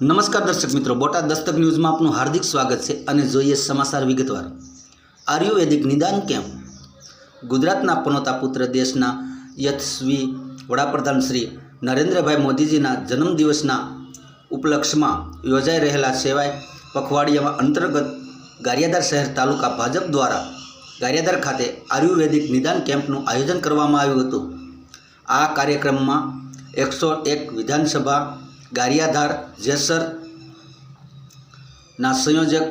નમસ્કાર દર્શક મિત્રો, બોટાદ દસ્તક ન્યૂઝમાં આપનું હાર્દિક સ્વાગત છે અને જોઈએ સમાચાર વિગતવાર. આયુર્વેદિક નિદાન કેમ્પ ગુજરાતના પનોતા પુત્ર દેશના યશસ્વી વડાપ્રધાન શ્રી નરેન્દ્રભાઈ મોદીજીના જન્મદિવસના ઉપલક્ષમાં યોજાઈ રહેલા સેવાય પખવાડિયામાં અંતર્ગત ગારિયાદાર શહેર તાલુકા ભાજપ દ્વારા ગારિયાદાર ખાતે આયુર્વેદિક નિદાન કેમ્પનું આયોજન કરવામાં આવ્યું હતું. આ કાર્યક્રમમાં એકસો એક વિધાનસભા ગારિયાધાર જેસર ના સંયોજક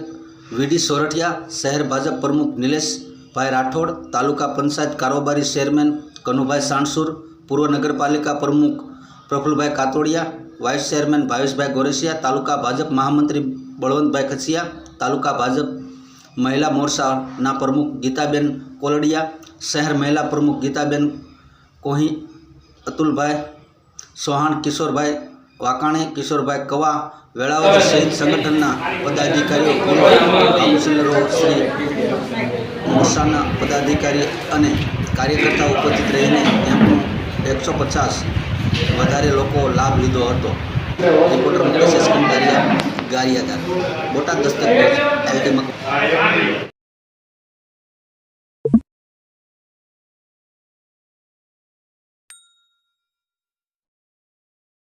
વીડી સોરઠિયા શહેર ભાજપ પ્રમુખ નિલેશભાઈ રાઠોડ તાલુકા પંચાયત કારોબારી ચેરમેન કનુભાઈ સાણસુર પૂર્વ નગરપાલિકા પ્રમુખ પ્રફુલભાઈ કાતોડિયા વાઇસ ચેરમેન ભાવેશભાઈ ગોરેસિયા તાલુકા ભાજપ મહામંત્રી બળવંતભાઈ ખસિયા તાલુકા ભાજપ મહિલા મોરચાના પ્રમુખ ગીતાબેન કોલડિયા શહેર મહિલા પ્રમુખ ગીતાબેન કોહી અતુલભાઈ સોહાણ કિશોરભાઈ વાકાણી કિશોરભાઈ કવા વેળાવળ સહિત સંગઠનના પદાધિકારીઓ કાઉન્સિલરો શ્રી મોરસાના પદાધિકારી અને કાર્યકર્તાઓ ઉપસ્થિત રહીને તેમનો એકસો પચાસ વધારે લોકો લાભ લીધો હતો. Reporter Mukesh Gariyadar Botad દસ્તક LD